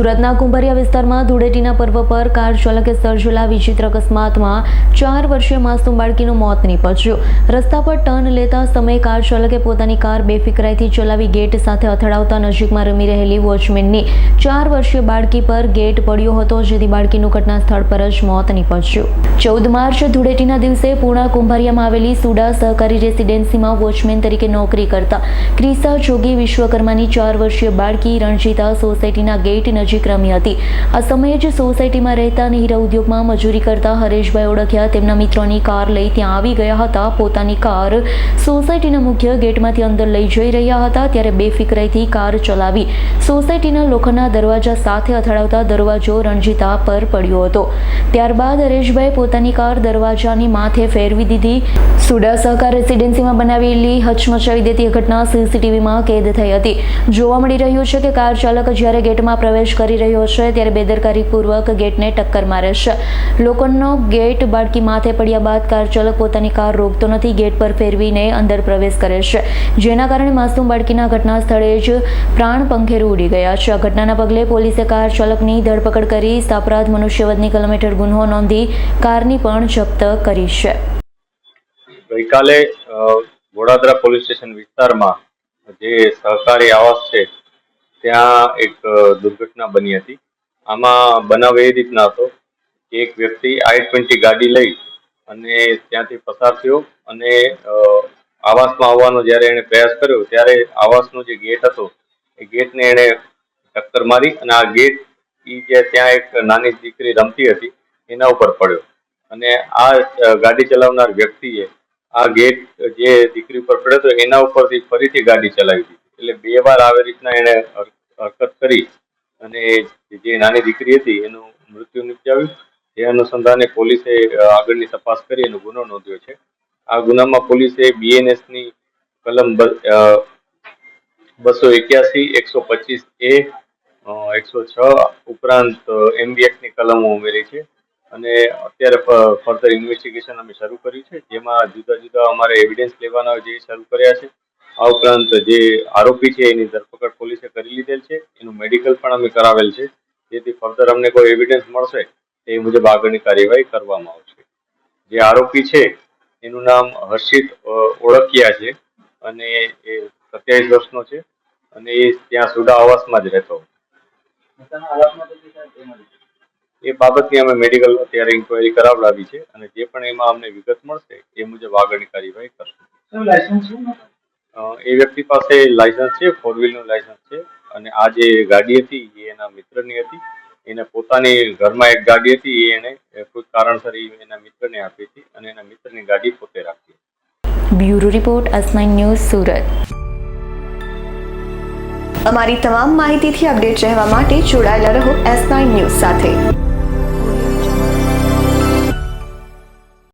સુરતના કુંભરિયા વિસ્તારમાં ધૂળેટીના પર્વ પર કાર ચાલકે સર્જેલા વિચિત્ર અકસ્માતમાં ચાર વર્ષીય માસૂમ બાળકીનું મોત નીપજ્યું. રસ્તા પર ટર્ન લેતા સમયે કાર ચાલકે પોતાની કાર બેફિકરાઈથી ચલાવી ગેટ સાથે અથડાવતા નજીકમાં રમી રહેલી વોચમેનની ચાર વર્ષીય બાળકી પર ગેટ પડ્યો હતો, જેથી બાળકીનું ઘટના સ્થળ પર જ મોત નીપજ્યું. ચૌદ માર્ચ ધૂળેટીના દિવસે પૂણા કુંભારિયામાં આવેલી સુડા સહકારી રેસિડેન્સીમાં વોચમેન તરીકે નોકરી કરતા ક્રિસા જોગી વિશ્વકર્માની ચાર વર્ષીય બાળકી રણજીતા સોસાયટીના ગેટ નજીક રમી હતી. આ સમયે જ સોસાયટીમાં રહેતા અને હીરા ઉદ્યોગમાં મજૂરી કરતા હરેશભાઈ ઓળખ્યા તેમના મિત્રોની કાર લઈ ત્યાં આવી ગયા હતા. પોતાની કાર સોસાયટીના મુખ્ય ગેટમાંથી અંદર લઈ જઈ રહ્યા હતા. ત્યારે બેફિકરાઈથી કાર ચલાવી સોસાયટીના લોખંડના દરવાજા સાથે અથડાવતા દરવાજો રણજીતા પર પડ્યો હતો. ત્યારબાદ હરેશભાઈ પોતાની કાર દરવાજાની માથે ફેરવી દીધી. સુડા સહકાર રેસિડેન્સીમાં બનાવેલી હચમચાવી દેતી ઘટના સીસીટીવીમાં કેદ થઈ હતી. જોવા મળી રહ્યું છે કે કાર ચાલક જ્યારે ગેટમાં પ્રવેશ કરી રહ્યો છે, ત્યારે બેદરકારીપૂર્વક ગેટને ટક્કર મારે છે. લોકોનો ગેટ બાળકી માથે પડ્યા બાદ કાર ચાલક પોતાની કાર રોકતો નથી, ગેટ પર ફેરવીને અંદર પ્રવેશ કરે છે. જેના કારણે માસૂમ બાળકીના ઘટના સ્થળે જ પ્રાણ પંખેરું ઉડી ગયા છે. આ ઘટનાના પગલે પોલીસે કાર ચાલકની ધરપકડ કરી સાપરાધ મનુષ્યવધની કલમ હેઠળ ગુન્હો નોંધી કારની પણ જપ્ત કરી છે. ગઈકાલે વડોદરા પોલીસ સ્ટેશન વિસ્તારમાં જે સહકારી આવાસ છે ત્યાં એક દુર્ઘટના બની હતી. આમાં બનાવ એ રીતના હતો કે એક વ્યક્તિ આઈ ટ્વેન્ટી ગાડી લઈ અને ત્યાંથી પસાર થયો અને આવાસમાં આવવાનો જ્યારે એણે પ્રયાસ કર્યો ત્યારે આવાસનો જે ગેટ હતો એ ગેટને એણે ટક્કર મારી અને આ ગેટ ઈ જે ત્યાં એક નાની દીકરી રમતી હતી એના ઉપર પડ્યો. અને આ ગાડી ચલાવનાર વ્યક્તિએ આ ગેટ જે દીકરી ઉપર પડ્યો હતો એના ઉપરથી ફરીથી ગાડી ચલાવી દીધી. એટલે બે વાર આવી રીતના એણે હરકત કરી અને જે નાની દીકરી હતી એનું મૃત્યુ નિપજાવ્યું. એ અનુસંધાને પોલીસે આગળની તપાસ કરી એનો ગુનો નોંધ્યો છે. આ ગુનામાં પોલીસે બીએનએસની કલમ બસો એક્યાસી, એકસો પચીસ એ એકસો છ ઉપરાંત એમબીએક્સની કલમો ઉમેરી છે. અને અત્યારે ફર્ધર ઇન્વેસ્ટિગેશન અમે શરૂ કર્યું છે. જેમાં જુદા જુદા અમારે એવિડન્સ લેવાના જે શરૂ કર્યા છે. આ ઉપરાંત જે આરોપી છે, એની ધરપકડ પોલીસે કરી લીધેલ છે. એનું મેડિકલ પણ અમે કરાવેલ છે. જેથી ફર્ધર અમને કોઈ એવિડન્સ મળશે એ મુજબ આગળની કાર્યવાહી કરવામાં આવશે. જે આરોપી છે, એનું નામ હર્ષિત ઓળખિયા છે અને એ સત્યાવીસ વર્ષનો છે અને એ ત્યાં સુડા આવાસમાં જ રહેતો એ બાબતની અમે મેડિકલ અત્યારે ઇન્કવાયરી કરાવડાવી છે અને જે પણ એમાં અમને વિગત મળશે, એ મુજબ આગળની કાર્યવાહી કરશું. એ વ્યક્તિ પાસે લાયસન્સ છે ફોર વ્હીલનું લાયસન્સ છે અને આ જે ગાડી હતી એ એના મિત્રની હતી. એને પોતાની ઘરમાં એક ગાડી હતી, એ એને કોઈ કારણસર એના મિત્રને આપી હતી અને એના મિત્રની ગાડી પોતે રાખી bureau report nine news, Surat. અમારી તમામ માહિતીથી અપડેટ રહેવા માટે જોડાયેલા રહો એસ ન્યૂઝ સાથે.